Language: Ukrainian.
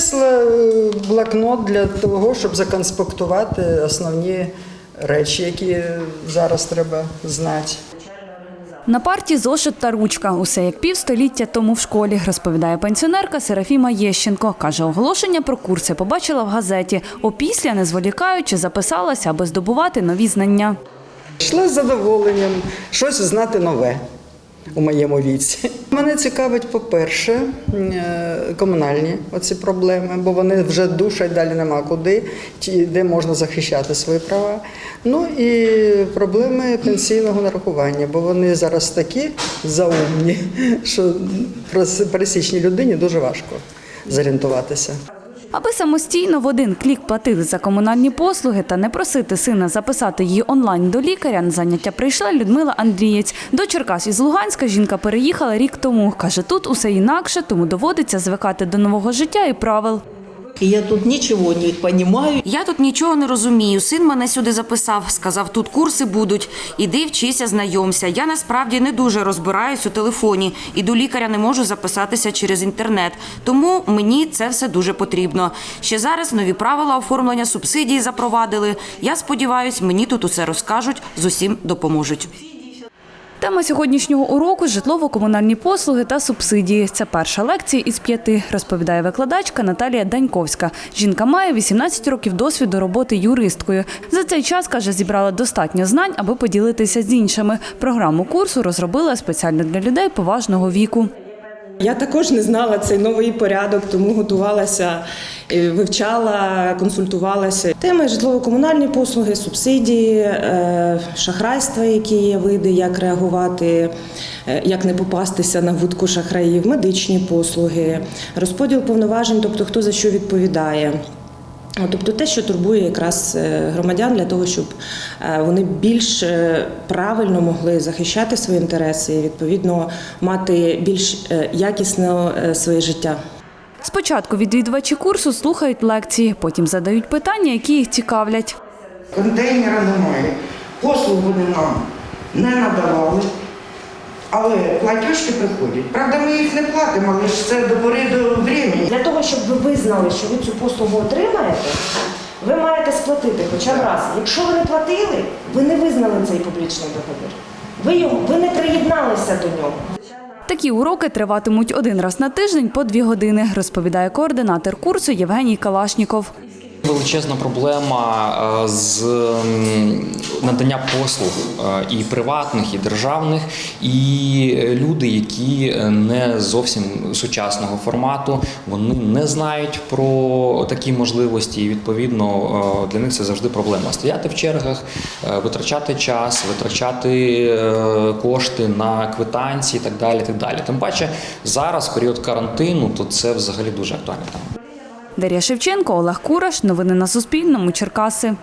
принесла е, блокнот для того, щоб законспектувати основні речі, які зараз треба знати. На парті зошит та ручка. Усе як півстоліття тому в школі, розповідає пенсіонерка Серафіма Єщенко. Каже, оголошення про курси побачила в газеті. Опісля, не зволікаючи, записалася, аби здобувати нові знання. Йшла з задоволенням щось знати нове у моєму віці. Мене цікавить, по-перше, е, комунальні оці проблеми, бо вони вже душать далі нема куди, ті, де можна захищати свої права. Ну і проблеми пенсійного нарахування, бо вони зараз такі заумні, що пересічній людині дуже важко зорієнтуватися. Аби самостійно в один клік платити за комунальні послуги та не просити сина записати її онлайн до лікаря, на заняття прийшла Людмила Андрієць. До Черкас із Луганська жінка переїхала рік тому. Каже, тут усе інакше, тому доводиться звикати до нового життя і правил. И я тут ничего не понимаю. Я тут нічого не розумію. Син мене сюди записав. Сказав, тут курси будуть. Іди вчися, знайомся. Я насправді не дуже розбираюсь у телефоні і до лікаря не можу записатися через інтернет. Тому мені це все дуже потрібно. Ще зараз нові правила оформлення субсидій запровадили. Я сподіваюся, мені тут усе розкажуть, з усім допоможуть. Тема сьогоднішнього уроку житлово-комунальні послуги та субсидії. Це перша лекція із п'яти, розповідає викладачка Наталія Даньковська. Жінка має 18 років досвіду роботи юристкою. За цей час каже, зібрала достатньо знань, аби поділитися з іншими. Програму курсу розробила спеціально для людей поважного віку. Я також не знала цей новий порядок, тому готувалася, е, вивчала, консультувалася. Теми житлово-комунальні послуги, субсидії, е, шахрайства, які є види, як реагувати, е, як не попастися на вудку шахраїв, медичні послуги, розподіл повноважень, тобто хто за що відповідає. Тобто те, що турбує якраз е, громадян для того, щоб е, вони більш е, правильно могли захищати свої інтереси і відповідно мати більш якісне своє життя. Спочатку відвідувачі курсу слухають лекції, потім задають питання, які їх цікавлять. Контейнера немає, послуг вони нам не надавали, але платіжки приходять. Правда, ми їх не платимо, але ж це до пори до времени. Для того, щоб ви визнали, що ви цю послугу отримаєте, ви маєте сплатити хоча б раз. Якщо ви не платили, ви не визнали цей публічний договір. Ви, його, ви не приєдналися до нього. Такі уроки триватимуть один раз на тиждень по дві години, розповідає координатор курсу Євгеній Калашніков. Величезна проблема е, з надання послуг е, і приватних, і державних, і люди, які не зовсім сучасного формату, вони не знають про такі можливості. І відповідно е, для них це завжди проблема. Стояти в чергах, витрачати час, витрачати кошти на квитанції, і так далі. Так далі. Тим паче зараз, період карантину, то це взагалі дуже актуальна тема. Дар'я Шевченко, Олег Кураш. Новини на Суспільному. Черкаси.